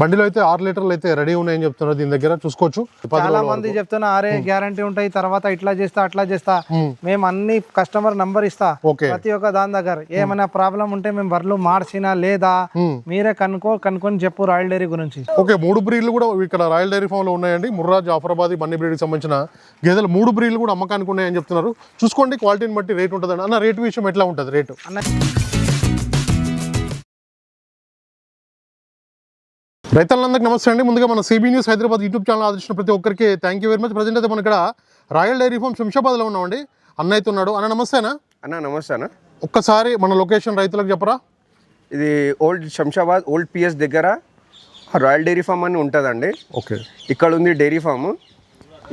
బండిలో అయితే ఆరు లీటర్లు అయితే రెడీ ఉన్నాయని చెప్తున్నారు దీని దగ్గర. చూసుకోవచ్చు. చాలా మంది. చెప్తున్నా అరే గ్యారంటీ ఉంటాయి తర్వాత ఇట్లా చేస్తా అట్లా చేస్తా. మేము. అన్ని కస్టమర్ నంబర్ ఇస్తా. ప్రతి ఒక్క దాని దగ్గర. ఏమైనా ప్రాబ్లం ఉంటే మేము బర్రెలు మార్చినా లేదా. మీరే కనుక్కో కనుక్కొని చెప్పు రాయల్ డైరీ గురించి. ఓకే మూడు బ్రీడ్లు కూడా ఇక్కడ రాయల్ డైరీ ఫామ్లో ఉన్నాయండి. ముర్రా జాఫరాబాద్ బన్నీ బ్రీడ్కి సంబంధించిన గేదెలు మూడు బ్రీడ్లు కూడా అమ్మకానికి ఉన్నాయని చెప్తున్నారు. చూసుకోండి క్వాలిటీని బట్టి రేట్ ఉంటుందండి. అన్న రేట్ విషయం ఎట్లా ఉంటుంది? రేటు. అన్న రైతులందరికీ నమస్తే అండి. ముందుగా మన C B news Hyderabad YouTube channel ఆదర్శించిన ప్రతి ఒక్కరికి thank you very much present అయితే మన ఇక్కడ రాయల్ డైరీ ఫామ్ శంషాబాద్లో ఉన్నామండి. అన్న అయితే ఉన్నాడు. అన్న నమస్తేనా అన్న. నమస్తే అన్న. ఒక్కసారి మన లొకేషన్ రైతులకు చెప్పరా? ఇది ఓల్డ్ శంషాబాద్ ఓల్డ్ పిఎస్ దగ్గర రాయల్ డైరీ ఫామ్ అని ఉంటుందండి. ఓకే. ఇక్కడ ఉంది డైరీ ఫామ్.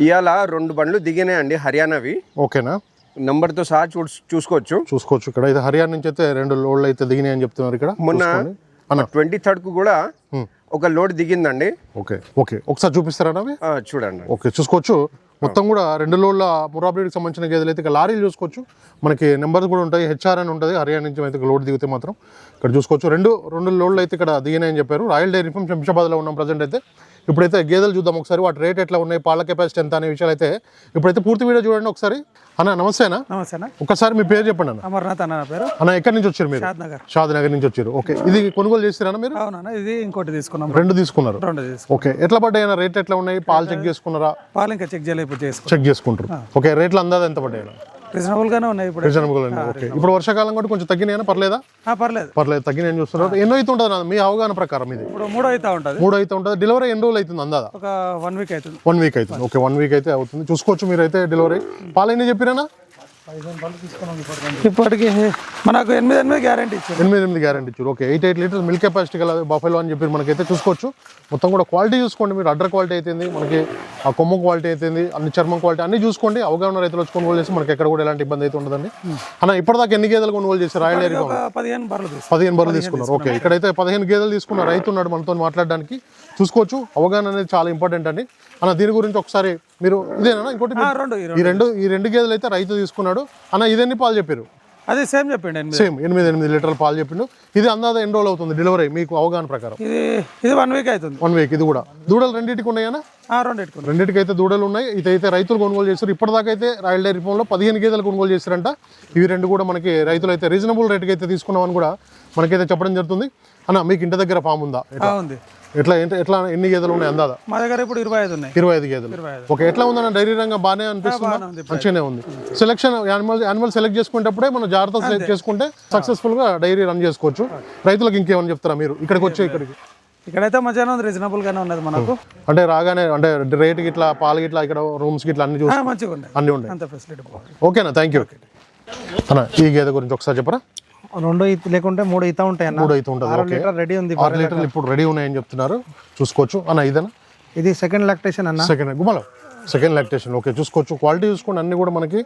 ఇవాళ రెండు బండ్లు దిగినాయండి హర్యానావి. ఓకేనా? నంబర్తో సహా చూ చూసుకోవచ్చు. చూసుకోవచ్చు ఇక్కడ. అయితే హర్యానా నుంచి అయితే రెండు లోడ్లు అయితే దిగినాయి అని చెప్తున్నారు ఇక్కడ. మొన్న ట్వంటీ థర్డ్కు కూడా. ఒక లోడ్ దిగిందండి. Okay okay. ఒకసారి చూపిస్తారా అవి చూడండి. ఓకే చూసుకోవచ్చు. మొత్తం కూడా రెండు లోడ్ల మురా బ్రీడ్కి సంబంధించిన గేదెలు అయితే ఇక లారీలు చూసుకోవచ్చు. మనకి నెంబర్స్ కూడా ఉంటాయి హెచ్ఆర్ అని ఉంటుంది హర్యానా నుంచి అయితే లోడ్ దిగితే మాత్రం. ఇక్కడ చూసుకోవచ్చు. రెండు రెండు లోడ్లు అయితే ఇక్కడ దిగినాయని చెప్పారు. రాయల్ డైరీ ఫామ్ శంషాబాద్లో ఉన్నాం ప్రజెంట్ అయితే. ఇప్పుడైతే గేదెలు చూద్దాం ఒకసారి. వాటి రేట్ ఎట్లా ఉన్నాయి? పాల కెపాసిటీ ఎంత అనే విషయాలు అయితే ఇప్పుడైతే పూర్తి వీడియో చూడండి ఒకసారి. అన్న నమస్తేనా? నమస్తేనా ఒకసారి మీ పేరు చెప్పండి అన్న. అమర్నాథ్ అన్న పేరు. అన్న ఎక్కడి నుంచి వచ్చారు మీరు? షాద్ నగర్. నుంచి వచ్చారు. ఓకే. ఇది కొనుగోలు చేస్తారా మీరు? అవునన్నా ఇది ఇంకోటి తీసుకున్నాం. రెండు తీసుకున్నారు. రెండు ఓకే. ఎట్లా పడ్డాయి అన్న? రేట్ ఎట్లా ఉన్నాయి? పాలు చెక్ చేసుకున్నారా? పాలు ఇంకా చెక్ చేయలేదు చెక్ చేసుకుంటారు. ఓకే. రేట్లు అందాజ ఎంత పడ్డాయి రీజనబుల్ గానే ఉన్నాయి ఇప్పుడు రీజనబుల్ అండి ఓకే ఇప్పుడు వర్షాకాలం కూడా కొంచెం తగ్గినాయనా పర్లేదా? పర్లేదు. పర్లేదు. తగ్గినాయని చూస్తున్నారు. ఎన్నో అయితే ఉంటుంది మీ అవగాహన ప్రకారం ఇది. ఇప్పుడు మూడో అవుతా ఉంటుంది. మూడు అయితే ఉంటుంది. డెలివరీ ఎన్ని రోజులు అవుతుంది అందాదా? ఒక వన్ వీక్ అవుతుంది. వన్ వీక్ అవుతుంది. ఓకే వన్ వీక్ అయితే అవుతుంది. చూసుకోవచ్చు మీరు అయితే డెలివరీ పాలు ఎన్ని చెప్పిరానా ఇప్పటికి. మనకు ఎనిమిది ఎనిమిది గ్యారంటీ ఇచ్చారు. ఎనిమిది ఎనిమిది గ్యారెంటీ ఇచ్చారు. Okay eight eight litres milk capacity గల బఫెలో అని చెప్పి మనకైతే చూసుకోవచ్చు. మొత్తం కూడా క్వాలిటీ చూసుకోండి మీరు. అడ్డర్ క్వాలిటీ అయితేంది మనకి ఆ కొమ్ము క్వాలిటీ అయితేంది అన్ని చర్మం క్వాలిటీ అన్ని చూసుకోండి. అవగాహన రైతులు వచ్చి కొనుగోలు చేసి మనకి ఎక్కడ కూడా ఎలాంటి ఇబ్బంది అయితే ఉండదండి. అన్న ఇప్పటిదాకా ఎన్ని గేదెలు కొనుగోలు చేసి రాయల్ పదిహేను బర్రెలు పదిహేను బర్రెలు తీసుకున్నారు. ఓకే ఇక్కడైతే పదిహేను గేదెలు తీసుకున్న రైతు ఉన్నాడు మనతో మాట్లాడడానికి. చూసుకోవచ్చు. అవగాహన అనేది చాలా ఇంపార్టెంట్ అండి. అన్న దీని గురించి ఒకసారి మీరు ఇదేనా? ఇంకోటి రెండు ఈ రెండు. ఈ రెండు గేదెలు అయితే రైతు తీసుకున్నాడు. అన్న ఇదెన్ని పాలు చెప్పారు? అది సేమ్ చెప్పండి సేమ్ ఎనిమిది ఎనిమిది లీటర్ల పాలు చెప్పిండు. ఇది అందాజ ఎన్ని రోజులు అవుతుంది డెలివరీ? మీకు అవగాహన ప్రకారం. ఇది ఇది వన్ వీక్ అవుతుంది. వన్ వీక్ ఇది కూడా. దూడలు రెండింటికి ఉన్నాయనా ఆ, రెండు పెట్టుకున్నాం రెండింటికి అయితే దూడలు ఉన్నాయి ఇదైతే రైతులు కొనుగోలు చేస్తారు ఇప్పటిదాకా అయితే రాయల్ డైరీ ఫామ్లో పదిహేను గేదెలు కొనుగోలు చేస్తారంట ఇవి రెండు కూడా మనకి రైతులు అయితే రీజనబుల్ రేట్కి అయితే తీసుకున్నామని కూడా మనకైతే చెప్పడం జరుగుతుంది. అన్న మీకు ఇంటి దగ్గర ఫామ్ ఉందా? ఉంది. ఎట్లా ఎట్లా ఎన్ని గేదెలు ఉన్నాయి అందాదా? మా దగ్గర ఇప్పుడు ఇరవై ఐదు ఉన్నాయి. ఇరవై ఐదు గేదెలు. ఓకే ఎట్లా ఉందన్న డైరీ రంగం బాగానే అనిపిస్తుందా? మంచిగానే ఉంది. సెలక్షన్ యానిమల్ యానిమల్ సెలెక్ట్ చేసుకునేటప్పుడే మనం జాగ్రత్త సెలెక్ట్ చేసుకుంటే సక్సెస్ఫుల్గా డైరీ రన్ చేసుకోవచ్చు. రైతులకు ఇంకేమని చెప్తారా మీరు? ఇక్కడికి వచ్చి ఇక్కడికి. ఇక్కడైతే మంచిగానే ఉంది రీజనబుల్ గానే ఉన్నది మనకు. అంటే రాగానే అంటే రేట్ గిట్లా పాలు గిట్లా ఇక్కడ రూమ్స్ గిట్లా అన్ని చూసి మంచిగా ఉన్నాయి. అన్ని ఉన్నాయి అంత ఫెసిలిటీ ఓకేనా థ్యాంక్ యూ అన్న ఈ గేదె గురించి ఒకసారి చెప్పరా? రెండు లేకుంటే మూడు ఈత ఉంటాయి అన్న. మూడు అయితే ఉంటుంది లీటర్ రెడీ ఉంది ఆరు లీటర్లు ఇప్పుడు రెడీ ఉన్నాయని చెప్తున్నారు. చూసుకోవచ్చు. అన్న ఇదేనా? ఇది సెకండ్ లాక్టేషన్ అన్న. సెకండ్ గుమ్మలో. సెకండ్ లాక్టేషన్ ఓకే చూసుకోవచ్చు క్వాలిటీ చూసుకోండి. అన్ని కూడా మనకి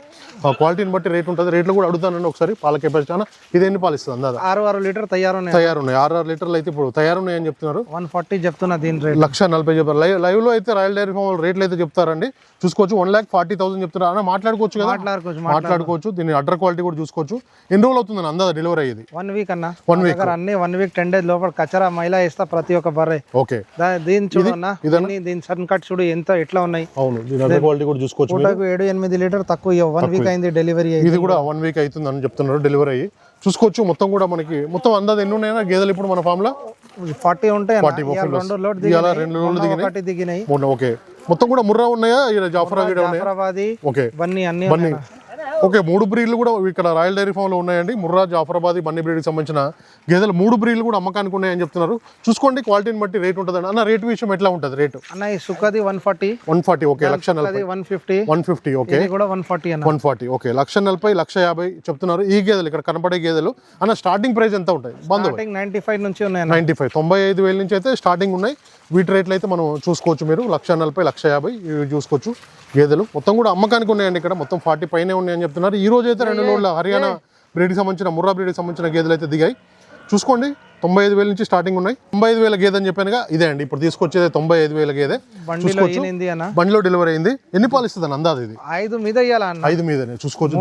క్వాలిటీని బట్టి రేట్ ఉంటుంది. రేట్లు కూడా అడుగుతానండి ఒకసారి. పాల కెపాసిటీ అన్న ఇది ఎన్ని పాలు ఇస్తుంది అందాదా ఆరు ఆరు లీటర్ తయారు ఉన్నాయి తయారున్నాయి. ఆరు ఆరు లీటర్లు అయితే ఇప్పుడు తయారున్నాయని చెప్తున్నారు. వన్ ఫార్టీ చెప్తున్నా దీని రేట్ లక్ష నలభై చెప్పారు. లైవ్ లైవ్లో అయితే రాయల్ డైరీ ఫామ్ రేట్లు అయితే చెప్తారండి. చూసుకోవచ్చు. వన్ ల్యాక్ ఫార్టీ థౌసండ్ చెప్తున్నారు. అన్న మాట్లాడుకోవచ్చు కదా? మాట్లాడుకోవచ్చు మాట్లాడుకోవచ్చు. దీని అడ్డర్ క్వాలిటీ కూడా చూసుకోవచ్చు. ఎన్ని రోజులు అవుతుంది అందా డెలివరీ అయ్యేది? వన్ వీక్ అన్న. week. దగ్గర అన్ని వన్ వీక్ టెన్ డేస్ లోపల కచరా మైలా వేస్తా ప్రతి ఒక్క బర్రె. ఓకే. దీని చూడు అన్న. ఇదేనా? దీన్ని- దీని సన్ కట్ చూడు ఎంత ఎట్లా ఉన్నాయి. అవును. క్వాలిటీ కూడా చూసుకోవచ్చు. పూటకు ఏడు ఎనిమిది లీటర్ తక్కువ వన్ వీక్ అయింది డెలివరీ ఇది కూడా వన్ వీక్ అవుతుంది అని చెప్తున్నారు డెలివరీ అయ్యి. చూసుకోవచ్చు మొత్తం కూడా మనకి మొత్తం అందాది ఎన్ని ఉన్నాయన్నా గేదెలు ఇప్పుడు మన ఫామ్లో? ఫార్టీ ఉంటాయి అన్న. 40 ఇవాళ buffaloes. రెండు లోడ్ రెండు లోడ్లు దిగినాయి. ఒకటి దిగినాయి. ఓకే. మొత్తం కూడా ముర్రా ఉన్నాయా? జాఫరాబాది ఓకే. బన్నీ అన్ని బన్నీ. ఓకే మూడు బ్రీడ్లు కూడా ఇక్కడ రాయల్ డైరీ ఫామ్లో ఉన్నాయండి. ముర్రా జాఫరాబాద్ బన్నీ బ్రీడ్కి సంబంధించిన గేదెలు మూడు బ్రీడ్లు కూడా అమ్మకానికి ఉన్నాయని చెప్తున్నారు. చూసుకోండి క్వాలిటీని బట్టి రేట్ ఉంటుందండి అన్న రేట్ విషయం ఎట్లా ఉంటుంది రేటు? అన్న ఈ సుఖది one forty. One forty okay lakh నలభై. One fifty. One fifty okay. కూడా one forty one forty okay lakh నలభై లక్ష యాభై చెప్తున్నారు ఈ గేదెలు. ఇక్కడ కనపడే గేదెలు. అన్న స్టార్టింగ్ ప్రైస్ ఎంత ఉంటాయి? బంధు నైన్టీ ఫైవ్ నుంచి ఉన్నాయి అన్న. నైంటీ ఫైవ్ తొంభై ఐదు వేల నుంచి అయితే స్టార్టింగ్ ఉన్నాయి. వీటి రేట్లు అయితే మనం చూసుకోవచ్చు మీరు. లక్ష నలభై లక్ష యాభై చూసుకోవచ్చు గేదెలు. మొత్తం కూడా అమ్మకానికి ఉన్నాయండి ఇక్కడ. మొత్తం ఫార్టీ పైనే ఉన్నాయని చెప్తున్నారు. ఈ రోజు అయితే రెండు రోజుల హర్యానా బ్రీడ్కి సంబంధించిన ముర్రా బ్రీడ్కి సంబంధించిన గేదెలు అయితే దిగాయి. చూసుకోండి తొంభై ఐదు వేల నుంచి స్టార్టింగ్ ఉన్నాయి. తొంభై ఐదు వేల గేదె అని చెప్పానుగా ఇదే అండి. ఇప్పుడు తీసుకొచ్చేది తొంభై ఐదు వేల గేదె. బండిలో డెలివరీ అయింది. ఎన్ని పాలు ఇస్తుంది అందాది ఇది? ఐదు మీద ఐదు మీదనే. చూసుకోవచ్చు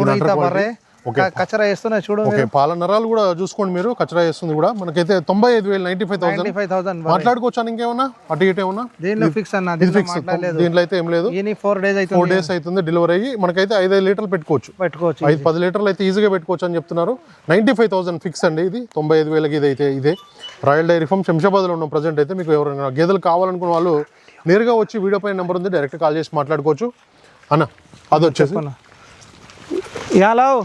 కచరా వేస్తున్నా చూడు ఓకే పాల నరాలు కూడా చూసుకోండి మీరు కచరా చేస్తుంది కూడా. మనకైతే తొంభై ఐదు వేలు ninety five thousand. Ninety five thousand మాట్లాడుకోవచ్చా ఇంకేమన్నా అటు ఇటు ఏమన్నా? దీనిలో ఫిక్స్ అన్న ఫిక్స్ దీంట్లో అయితే ఏం లేదు. ఫోర్ డేస్ ఫోర్ అవుతుంది. డేస్ అవుతుంది డెలివరీ అయ్యి మనకైతే ఐదు ఐదు లీటర్లు పెట్టుకోవచ్చు. పెట్టుకోవచ్చు ఐదు పది లీటర్లు అయితే ఈజీగా పెట్టుకోవచ్చు అని చెప్తున్నారు. నైంటీ ఫైవ్ థౌసండ్ ఫిక్స్ అండి ఇది. తొంభై ఐదు వేలకి ఇది అయితే ఇదే. రాయల్ డైరీ ఫామ్ శంషాబాద్లో ఉన్న ప్రజెంట్ అయితే. మీకు ఎవరైనా గేదెలు కావాలనుకున్న వాళ్ళు నేరుగా వచ్చి వీడియో పైన నెంబర్ ఉంది డైరెక్ట్ కాల్ చేసి మాట్లాడుకోవచ్చు. అన్న అది వచ్చేసి. యాలావ్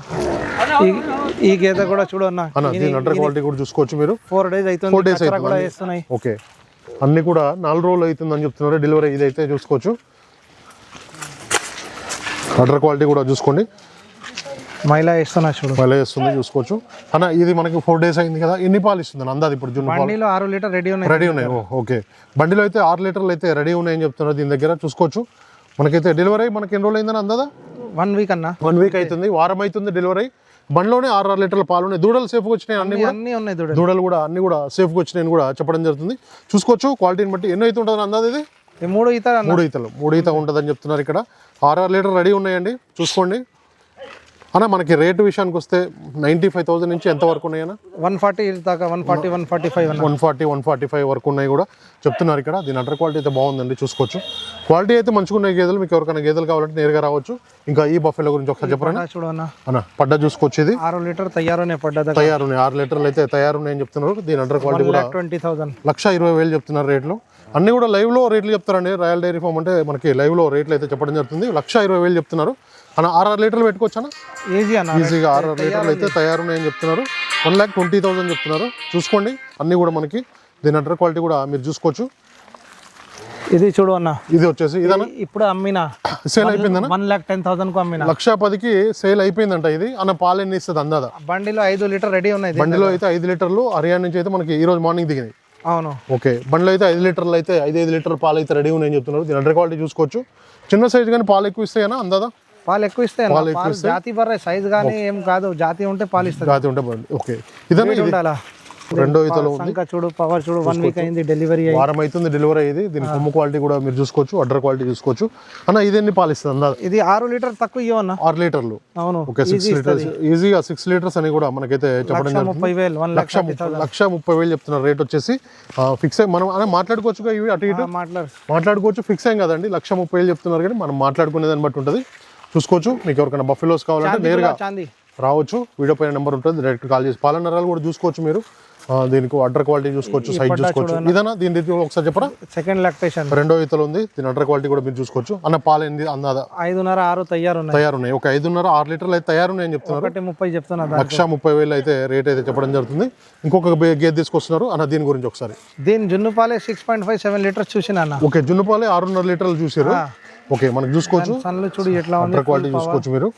ఈ- ఈ గేదె కూడా చూడు అన్న. అన్న దీని అండర్ క్వాలిటీ కూడా చూసుకోవచ్చు మీరు. ఫోర్ డేస్ అవుతుంది ఫోర్ డేస్ కూడా వేస్తున్నాయి ఓకే. అన్ని కూడా నాలుగు రోజులు అవుతుందని చెప్తున్నారు. డెలివరీ ఇదైతే చూసుకోవచ్చు. అండర్ క్వాలిటీ కూడా చూసుకోండి. మైలా వేస్తున్నా చూడు. మళ్ళీ వేస్తుంది చూసుకోవచ్చు. అన్న ఇది మనకి ఫోర్ డేస్ అయింది కదా. ఎన్ని పాలు ఇస్తుంది అందాది ఇప్పుడు జున్ను బండిలో ఆరు లీటర్ రెడీ ఉన్నాయి. రెడీ ఉన్నాయి. ఓకే. బండిలో అయితే ఆరు లీటర్లు అయితే రెడీ ఉన్నాయని చెప్తున్నారు దీని దగ్గర. చూసుకోవచ్చు. మనకైతే డెలివరీ మనకి ఎన్ని రోజులు అయిందని అందాదా? వన్ వీక్ అన్న. వన్ వీక్ అవుతుంది వారం అవుతుంది డెలివరీ. బండిలోనే ఆరు ఆరు లీటర్ల పాలు ఉన్నాయి దూడలు సేఫ్గా వచ్చినాయి అన్ని అన్నీ ఉన్నాయి చూడు దూడలు కూడా అన్ని కూడా సేఫ్గా వచ్చినాయని కూడా చెప్పడం జరుగుతుంది. చూసుకోవచ్చు క్వాలిటీని బట్టి ఎన్ని అయితే ఉంటుంది అందాది ఇది? మూడు ఈత మూడు ఈతలు. మూడు ఈత ఉంటుందని చెప్తున్నారు ఇక్కడ. ఆరు ఆరు లీటర్ రెడీ ఉన్నాయండి. చూసుకోండి. అన్న మనకి రేటు విషయానికి వస్తే నైంటీ ఫైవ్ థౌసండ్ నుంచి ఎంత వరకు ఉన్నాయన్నా వన్ ఫార్టీ దాకా one forty one forty five one forty one forty five వరకు ఉన్నాయి కూడా. చెప్తున్నారు ఇక్కడ. దీని అండర్ క్వాలిటీ అయితే బాగుందండి చూసుకోవచ్చు. క్వాలిటీ అయితే మంచిగా ఉన్నాయి గేదెలు. మీకు ఎవరికైనా గేదెలు కావాలంటే నేరుగా రావచ్చు. ఇంకా ఈ బఫెలో గురించి ఒకసారి చెప్పరా పడ్డా చూడు అన్న పడ్డ చూసుకోవచ్చు ఇది. ఆరు లీటర్ తయారునే పడ్డా తయారు ఉన్నాయి ఆరు లీటర్లు అయితే తయారు ఉన్నాయని చెప్తున్నారు. దీని అండర్ క్వాలిటీ కూడా ట్వంటీ థౌసండ్. లక్ష ఇరవై వేలు చెప్తున్నారు రేట్లు. అన్ని కూడా లైవ్లో రేట్లు చెప్తారండి. రాయల్ డైరీ ఫామ్ అంటే మనకి లైవ్లో రేట్లు అయితే చెప్పడం జరుగుతుంది. లక్ష ఇరవై వేలు చెప్తున్నారు. అన్న ఆరు ఆరు లీటర్లు పెట్టుకోవచ్చా ఈజీ అన్న ఈజీగా ఆరు ఆరు లీటర్లు అయితే తయారున్నాయని చెప్తున్నారు. వన్ ల్యాక్ ట్వంటీ థౌసండ్ చెప్తున్నారు. చూసుకోండి అన్నీ కూడా మనకి దీని అండర్ క్వాలిటీ కూడా మీరు చూసుకోవచ్చు. ఇది చూడు అన్న. ఇది వచ్చేసి ఇదన్నా? ఇప్పుడు అమ్మిన. సేల్ అయిపోయిందన్న? వన్ ల్యాక్ టెన్ థౌసండ్కు అమ్మిన. లక్ష పదికి సేల్ అయిపోయిందంట ఇది. అన్న పాలు ఎన్ని ఇస్తుంది అందాదా? బండిలో ఐదు లీటర్ రెడీ ఉన్నాయి బండిలో అయితే ఐదు లీటర్లు హర్యానా నుంచి అయితే మనకి ఈ రోజు మార్నింగ్ దిగినాయి. అవును. ఓకే బండిలో అయితే ఐదు లీటర్లు అయితే ఐదు ఐదు లీటర్ పాలు అయితే రెడీ ఉన్నాయని చెప్తున్నారు. దీని అండర్ క్వాలిటీ చూసుకోవచ్చు. చిన్న సైజ్ కానీ పాలు ఎక్కువ ఇస్తాయనా అందాదా? పాలు ఎక్కువ ఇస్తాయి అన్న. పాలు ఎక్కువ జాతి బర్రె సైజ్ కానీ ఏం కాదు. జాతి ఉంటే పాలు ఇస్తుంది జాతి ఉంటే ఓకే. ఇది. ఉండాలా? రెండో ఇతలో సంక చూడు పవర్ చూడు వన్ వీక్ అయింది డెలివరీ వారం అవుతుంది డెలివరీ అయ్యేది. దీని కొమ్ము క్వాలిటీ కూడా మీరు చూసుకోవచ్చు అడ్డర్ క్వాలిటీ చూసుకోవచ్చు. అన్న ఇది ఎన్ని పాలు ఇస్తుంది అందాదా ఇది ఆరు లీటర్ తక్కువ ఇవ్వన్న ఆరు లీటర్లు. అవును. Okay six litres. ఈజీగా సిక్స్ లీటర్స్ అని కూడా మనకైతే చెప్పడం ముప్పై వేలు వన్ లక్ష లక్ష ముప్పై వేలు చెప్తున్నారు రేట్ వచ్చేసి ఫిక్స్ అయ్యి మనం అలా మాట్లాడుకోవచ్చు ఇవి అటు ఇటు? మాట్లాడు. మాట్లాడుకోవచ్చు ఫిక్స్ అయ్యాం కదండి. లక్ష ముప్పై వేలు చెప్తున్నారు కానీ మనం మాట్లాడుకునే దాన్ని బట్టి ఉంటుంది. చూసుకోవచ్చు. మీకు ఎవరికైనా బఫెలోస్ కావాలంటే నేరుగా రావచ్చు. వీడియో పైన నెంబర్ ఉంటుంది. డైరెక్ట్ కాల్ చేసి పాలన నరాలు కూడా చూసుకోవచ్చు మీరు. దీనికి అడ్డర్ క్వాలిటీ చూసుకోవచ్చు సైజ్ చూసుకోవచ్చు. ఇదన్నా దీని రీతి ఒకసారి చెప్పరా? సెకండ్ లాక్టేషన్ రెండో ఈతలు ఉంది. దీని అడ్డర్ క్వాలిటీ కూడా మీరు చూసుకోవచ్చు. అన్న పాలు ఎన్ని అందాదా? ఐదున్నర ఆరు తయారు ఉన్నాయి తయారున్నాయి. ఒక ఐదున్నర ఆరు లీటర్లు అయితే తయారున్నాయని చెప్తున్నారు. ఒకటి ముప్పై చెప్తున్నా దాని లక్ష ముప్పై వేలు అయితే రేట్ అయితే చెప్పడం జరుగుతుంది. ఇంకొక గేదె తీసుకొస్తున్నారు. అన్న దీని గురించి ఒకసారి. దీని జున్ను పాలే six point five seven litres చూసిన అన్న. ఓకే జున్నుపాలే ఆరున్నర లీటర్లు చూసారు. ఓకే మనకు చూసుకోవచ్చు. సన్లు చూడు ఎట్లా ఉంది అండర్ క్వాలిటీ చూసుకోవచ్చు మీరు.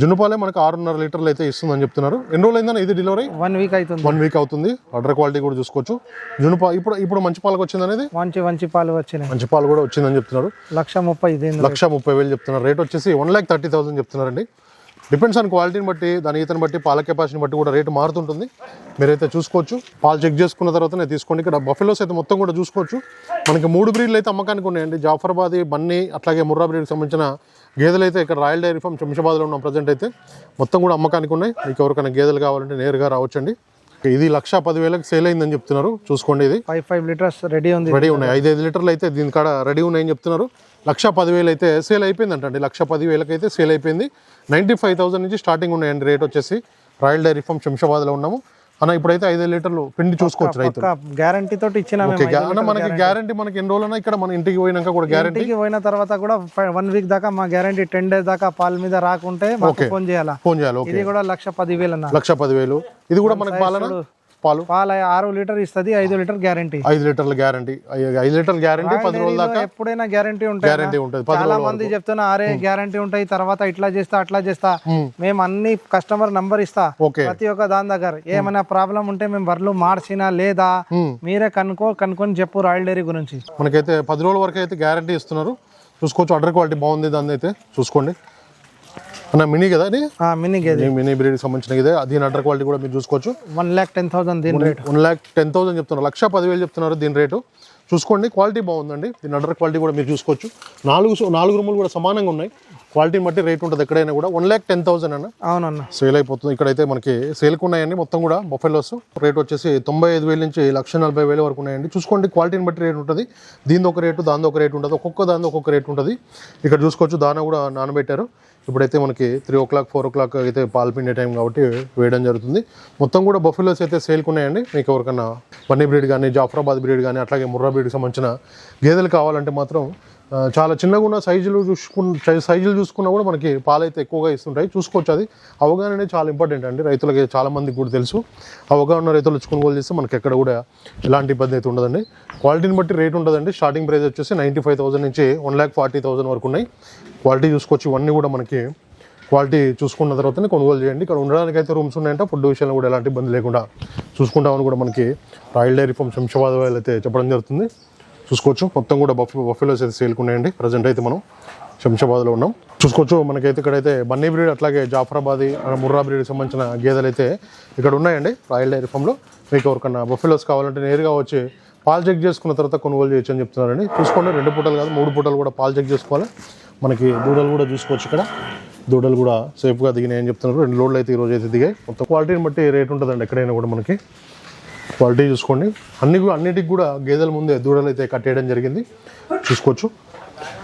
జున్నుపాలే మనకు ఆరున్నర లీటర్లు అయితే ఇస్తుందని చెప్తున్నారు. ఎన్ని రోజులు అయిందని ఇది డెలివరీ వన్ వీక్ అవుతుంది. వన్ వీక్ అవుతుంది. అడ్డర్ క్వాలిటీ కూడా చూసుకోవచ్చు. జున్నుపా ఇప్పుడు ఇప్పుడు మంచి పాలకు వచ్చింది అనేది మంచి మంచి పాలు వచ్చినాయి. మంచి పాలు కూడా వచ్చిందని చెప్తున్నారు. లక్ష ముప్పై లక్ష ముప్పై వేలు చెప్తున్నారు. రేట్ వచ్చేసి వన్ ల్యాక్ థర్టీ థౌసండ్ చెప్తున్నారండి. డిపెండ్స్ ఆన్ క్వాలిటీని బట్టి దాని ఈతని బట్టి పాల కెపాసిటీని బట్టి కూడా రేటు మారుతుంటుంది. మీరైతే చూసుకోవచ్చు. పాలు చెక్ చేసుకున్న తర్వాతనే తీసుకోండి. ఇక్కడ బఫెలోస్ అయితే మొత్తం కూడా చూసుకోవచ్చు. మనకి మూడు బ్రీడ్లు అయితే అమ్మకానికి ఉన్నాయండి. జాఫర్బాది బన్నీ అట్లాగే ముర్రా బ్రీడ్కి సంబంధించిన గేదెలు అయితే ఇక్కడ రాయల్ డైరీ ఫామ్ శంషాబాద్లో ఉన్న ప్రజెంట్ అయితే. మొత్తం కూడా అమ్మకానికి ఉన్నాయి. మీకు ఎవరికైనా గేదెలు కావాలంటే నేరుగా రావచ్చండి. ఇది లక్ష పదివేలకు సేల్ అయిందని చెప్తున్నారు. చూసుకోండి ఇది. ఫైవ్ ఫైవ్ లీటర్స్ రెడీ ఉంది. రెడీ ఉన్నాయి. ఐదు ఐదు లీటర్లు అయితే దీని కాడ రెడీ ఉన్నాయని చెప్తున్నారు. లక్ష పదివేలు అయితే సేల్ అయిపోయిందంట అండి లక్ష పదివేలకు అయితే సేల్ అయిపోయింది. నైంటీ ఫైవ్ థౌసండ్ నుంచి స్టార్టింగ్ ఉన్నాయండి రేట్ వచ్చేసి. రాయల్ డైరీ ఫామ్ శంషాబాద్లో ఉన్నాము. అన్న ఇప్పుడైతే ఐదు లీటర్లు పిండి చూసుకోవచ్చు రైతులు. గ్యారంటీ తోటి ఇచ్చిన మనకి గ్యారంటీ మనకి ఎన్ని రోజులైనా ఇక్కడ మన ఇంటికి పోయినాక కూడా గ్యారంటీ పోయిన తర్వాత కూడా వన్ వీక్ దాకా మా గ్యారంటీ టెన్ డేస్ దాకా పాల మీద రాకుంటే ఫోన్ చేయాలా? ఫోన్ చేయాలి ఇది కూడా లక్ష పదివేలు అన్న. లక్ష పదివేలు. ఇది కూడా మనకి పాలన? పాలు? పాల ఆరు లీటర్ ఇస్తుంది ఐదు లీటర్ గ్యారంటీ. ఐదు లీటర్ల గ్యారంటీ. ఐదు లీటర్ల గ్యారంటీ పది రోజుల దాకా ఎప్పుడైనా గ్యారంటీ ఉంటాయి గ్యారంటీ ఉంటుంది చాలా మంది చెప్తున్నా అరే గ్యారంటీ ఉంటాయి తర్వాత ఇట్లా చేస్తా అట్లా చేస్తా. మేము అన్ని కస్టమర్ నంబర్ ఇస్తా. ప్రతి ఒక్క దాని దగ్గర. ఏమైనా ప్రాబ్లం ఉంటే మేము బర్రెలు మార్చినా లేదా మీరే కనుక్కో కనుక్కొని చెప్పు రాయల్ డైరీ గురించి. మనకైతే పది రోజుల వరకు అయితే గ్యారంటీ ఇస్తున్నారు. చూసుకోవచ్చు అడ్డర్ క్వాలిటీ బాగుంది దాన్ని అయితే చూసుకోండి. అన్న మినీ కదా అది? మినీ గేది. మినీ బ్రీడ్కి సంబంధించిన ఇదే. దీని అడ్డర్ క్వాలిటీ కూడా మీరు చూసుకోవచ్చు. వన్ ల్యాక్ టెన్ థౌసండ్ దీని rate. One lakh ten thousand చెప్తున్నారు. లక్ష పదివేలు చెప్తున్నారు దీని రేటు. చూసుకోండి క్వాలిటీ బాగుందండి. దీని అడర్ క్వాలిటీ కూడా మీరు చూసుకోవచ్చు. నాలుగు నాలుగు రూములు కూడా సమానంగా ఉన్నాయి. క్వాలిటీని బట్టి రేట్ ఉంటుంది ఎక్కడైనా కూడా. వన్ ల్యాక్ టెన్ థౌసండ్ అన్న. అవునన్న. సేల్ అయిపోతుంది. ఇక్కడైతే మనకి సేల్కి ఉన్నాయండి మొత్తం కూడా. బొఫెలోస్ రేట్ వచ్చేసి తొంభై ఐదు వేల నుంచి లక్ష నలభై వేల వరకు ఉన్నాయండి. చూసుకోండి క్వాలిటీని బట్టి రేట్ ఉంటుంది. దీని ఒక రేటు దాని ఒక రేటు ఉంటుంది. ఒక్కొక్క దాని ఒక్కొక్క రేట్ ఉంటుంది. ఇక్కడ చూసుకోవచ్చు దాన కూడా నానబెట్టారు. ఇప్పుడైతే మనకి three o'clock four o'clock అయితే పాలు పిండే టైం కాబట్టి వేయడం జరుగుతుంది. మొత్తం కూడా బఫెలోస్ అయితే సేల్కి ఉన్నాయండి. మీకు ఎవరికన్నా బన్నీ బ్రీడ్ కానీ జాఫరాబాద్ బ్రీడ్ కానీ అట్లాగే ముర్రా బ్రీడ్కి సంబంధించిన గేదెలు కావాలంటే మాత్రం చాలా చిన్నగా ఉన్న సైజులు చూసుకున్న సైజులు చూసుకున్నా కూడా మనకి పాలైతే ఎక్కువగా ఇస్తుంటాయి. చూసుకోవచ్చు అది. అవగాహన అనేది చాలా ఇంపార్టెంట్ అండి. రైతులకి చాలామందికి కూడా తెలుసు. అవగాహన రైతులు వచ్చి కొనుగోలు చేస్తే మనకి ఎక్కడ కూడా ఎలాంటి ఇబ్బంది అయితే ఉండదండి. క్వాలిటీని బట్టి రేట్ ఉంటుందండి స్టార్టింగ్ ప్రైస్ వచ్చేసి నైంటీ ఫైవ్ థౌసండ్ నుంచి వన్ ల్యాక్ ఫార్టీ థౌసండ్ వరకు ఉన్నాయి. క్వాలిటీ చూసుకోవచ్చు. ఇవన్నీ కూడా మనకి క్వాలిటీ చూసుకున్న తర్వాతనే కొనుగోలు చేయండి. ఇక్కడ ఉండడానికి అయితే రూమ్స్ ఉన్నాయంటే. ఫుడ్ విషయంలో కూడా ఎలాంటి ఇబ్బంది లేకుండా చూసుకుంటామని కూడా మనకి రాయల్ డైరీ ఫామ్ శంషాబాద్ వాళ్ళు అయితే చెప్పడం జరుగుతుంది. చూసుకోవచ్చు. మొత్తం కూడా బఫ్ బఫెలోస్ అయితే సేల్కున్నాయండి ప్రజెంట్ అయితే మనం శంషాబాద్లో ఉన్నాం. చూసుకోవచ్చు మనకైతే ఇక్కడైతే బన్నీ బ్రీడ్ అట్లాగే జాఫరాబాదీ ముర్రా బ్రీడ్కి సంబంధించిన గేదెలు అయితే ఇక్కడ ఉన్నాయండి రాయల్ డైరీ ఫామ్లో. మీకు ఎవరికన్నా బఫెలోస్ కావాలంటే నేరుగా వచ్చి పాలు చెక్ చేసుకున్న తర్వాత కొనుగోలు చేయొచ్చు అని చెప్తున్నారండి. చూసుకోండి రెండు పూటలు కాదు మూడు పూటలు కూడా పాలు చెక్ చేసుకోవాలి. మనకి దూడలు కూడా చూసుకోవచ్చు ఇక్కడ. దూడలు కూడా సేఫ్గా దిగినాయని చెప్తున్నారు. రెండు లోడ్లు అయితే ఈరోజు అయితే దిగాయి. మొత్తం క్వాలిటీని బట్టి రేట్ ఉంటుందండి ఎక్కడైనా కూడా మనకి. క్వాలిటీ చూసుకోండి. అన్ని కూడా అన్నిటికి కూడా గేదెల ముందే దూడలు అయితే కట్టేయడం జరిగింది. చూసుకోవచ్చు.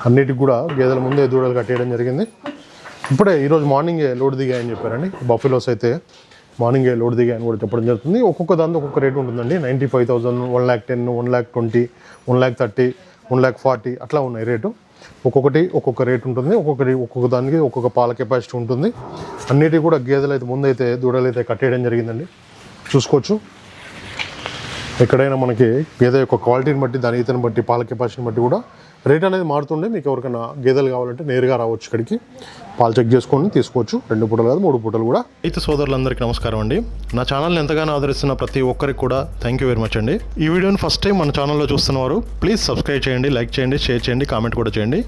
అన్నిటికి కూడా గేదెల ముందే దూడలు కట్టేయడం జరిగింది. ఇప్పుడే ఈరోజు మార్నింగే లోడ్ దిగాయని చెప్పారండి. బఫెలోస్ అయితే మార్నింగే లోడ్ దిగాయని కూడా చెప్పడం జరుగుతుంది. ఒక్కొక్క దాంతో ఒక్కొక్క రేట్ ఉంటుందండి. Ninety five thousand one lakh ten one lakh twenty one lakh thirty one lakh forty అట్లా ఉన్నాయి రేటు. ఒక్కొక్కటి ఒక్కొక్క రేట్ ఉంటుంది. ఒక్కొక్కటి ఒక్కొక్క దానికి ఒక్కొక్క పాల కెపాసిటీ ఉంటుంది. అన్నిటి కూడా గేదెలు అయితే ముందైతే దూడలు అయితే కట్టేయడం జరిగిందండి. చూసుకోవచ్చు. ఎక్కడైనా మనకి గేదె యొక్క క్వాలిటీని బట్టి దాని ఈతని బట్టి పాల కెపాసిటీని బట్టి కూడా రేట్ అనేది మారుతుండే. మీకు ఎవరికైనా గేదెలు కావాలంటే నేరుగా రావచ్చు ఇక్కడికి. పాలు చెక్ చేసుకొని తీసుకోవచ్చు. రెండు పూటలు కాదు మూడు పూటలు కూడా. రైతు సోదరులందరికీ నమస్కారం అండి. నా ఛానల్ని ఎంతగానో ఆదరిస్తున్న ప్రతి ఒక్కరికి కూడా థ్యాంక్ యూ వెరీ మచ్ అండి. ఈ వీడియోని ఫస్ట్ టైం మన ఛానల్లో చూస్తున్నవారు ప్లీజ్ సబ్స్క్రైబ్ చేయండి లైక్ చేయండి షేర్ చేయండి కామెంట్ కూడా చేయండి.